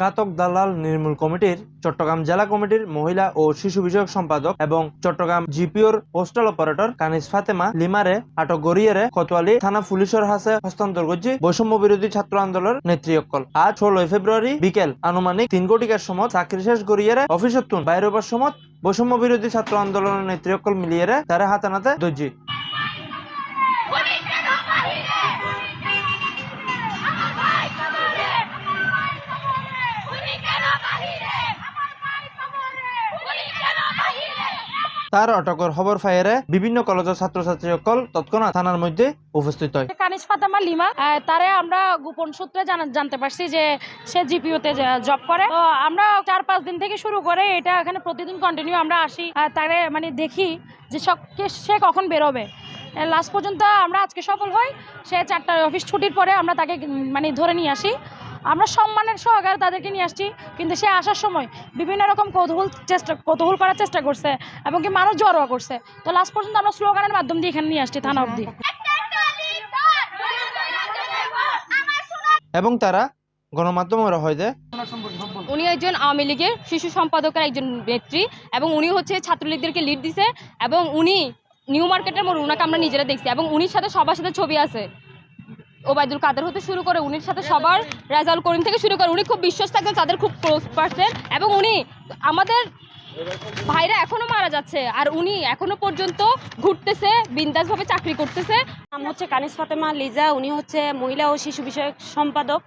ঘাতক দালাল নির্মূল কমিটির চট্টগ্রাম জেলা কমিটির মহিলা ও শিশু বিষয়ক সম্পাদক এবং চট্টগ্রাম জিপিওর পোস্টাল অপারেটর কানিস ফাতেমা লিমারে আটক গড়িয়ারে কোতোয়ালি থানা পুলিশের হাতে হস্তান্তর করছে বৈষম্য বিরোধী ছাত্র আন্দোলনের নেতৃত্বকল আজ ষোলোই ফেব্রুয়ারি বিকেল আনুমানিক তিন কোটিকার সময় চাকরি শেষ গড়িয়ারে অফিসত তুন বাইরে হবার সময় বৈষম্য বিরোধী ছাত্র আন্দোলনের নেতৃত্বকল মিলিয়ে তারা হাতে নাতে দর্জি তার অটকের খবর ফায়ারে বিভিন্ন কলেজের ছাত্রছাত্রী সকল তৎক্ষণাৎ থানার মধ্যে উপস্থিত হয়। কানিজ ফাতেমা লিমা তারে আমরা গোপন সূত্রে জানতে পারছি যে সে জিপিওতে জব করে। তো আমরা চার পাঁচ দিন থেকে শুরু করে এটা এখানে প্রতিদিন কন্টিনিউ আমরা আসি। তারে মানে দেখি যে সব সে কখন বেরোবে। লাস্ট পর্যন্ত আমরা আজকে সফল হই। সে চারটার অফিস ছুটির পরে আমরা তাকে মানে ধরে নিয়ে আসি। আমরা সম্মানের সহকারে তাদেরকে নিয়ে আসছি কিন্তু সে আসার সময় বিভিন্ন রকম কৌতূহল চেষ্টা কৌতূহল করার চেষ্টা করছে এবং কি মানুষ জড়ো করছে। তো লাস্ট পর্যন্ত আমরা স্লোগানের মাধ্যম দিয়ে এখানে নিয়ে আসছি থানা অবধি। এবং তারা গণমাধ্যমের হয় যে উনি একজন আওয়ামী লীগের শিশু সম্পাদকের একজন নেত্রী এবং উনি হচ্ছে ছাত্রলীগদেরকে লিড দিছে এবং উনি নিউ মার্কেটের মোড় উনাকে আমরা নিজেরা দেখছি এবং উনির সাথে সবার সাথে ছবি আছে। ওবায়দুল কাদের হতে শুরু করে উনির সাথে সবার রেজাউল করিম থেকে শুরু করে উনি খুব বিশ্বস্ত একজন, তাদের খুব ক্লোজ পার্সন এবং উনি আমাদের ভাইরা এখনও মারা যাচ্ছে আর উনি এখনও পর্যন্ত ঘুরতেছে বিন্দাসভাবে চাকরি করতেছে। নাম হচ্ছে কানিস ফাতেমা লিজা উনি হচ্ছে মহিলা ও শিশু বিষয়ক সম্পাদক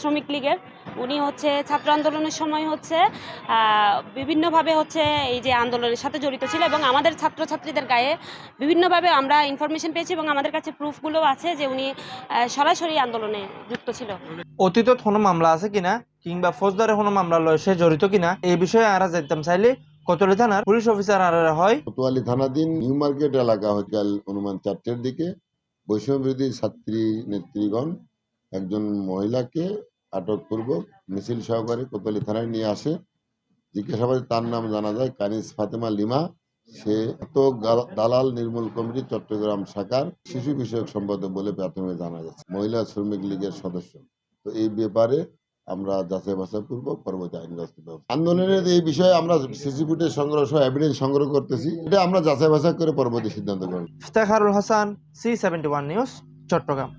শ্রমিক লীগের। উনি হচ্ছে ছাত্র আন্দোলনের সময় হচ্ছে আহ, বিভিন্নভাবে হচ্ছে এই যে আন্দোলনের সাথে জড়িত ছিল এবং আমাদের ছাত্রছাত্রীদের গায়ে বিভিন্নভাবে আমরা ইনফরমেশন পেয়েছি এবং আমাদের কাছে প্রুফগুলো আছে যে উনি আহ, সরাসরি আন্দোলনে যুক্ত ছিল। অতীতত কোনো মামলা আছে কিনা? কিংবা ফৌজদারে কোনো মামলা লয় সে জড়িত কিনা, এই বিষয়ে আরা যাইতাম চাইলে কতলি থানার পুলিশ অফিসার আর হয়। কোতোয়ালি থানাধীন নিউ মার্কেট এলাকা বিকাল অনুমান চারটের দিকে, বৈষম্য বিরোধী ছাত্রী নেত্রীগণ একজন মহিলাকে আটকপূর্বক মিছিল সহকারে কোতোয়ালি থানায় নিয়ে আসে। জিজ্ঞাসাবাদে তার নাম জানা যায় কানিস ফাতেমা লিমা। সে তো দালাল নির্মূল কমিটি চট্টগ্রাম শাখার শিশু বিষয়ক সম্পাদক বলে প্রাথমিক জানা গেছে। মহিলা শ্রমিক লীগের সদস্য। তো এই ব্যাপারে আমরা যাচাই বাছাই করব, পরবর্তী আইন আন্দোলনের এই বিষয়ে আমরা সিসি ফুটেজ সংগ্রহ সহ এভিডেন্স সংগ্রহ করতেছি। এটা আমরা যাচাই বাছাই করে পরবর্তী সিদ্ধান্ত করব। Iftekharul Hasan C seventy one news Chattogram.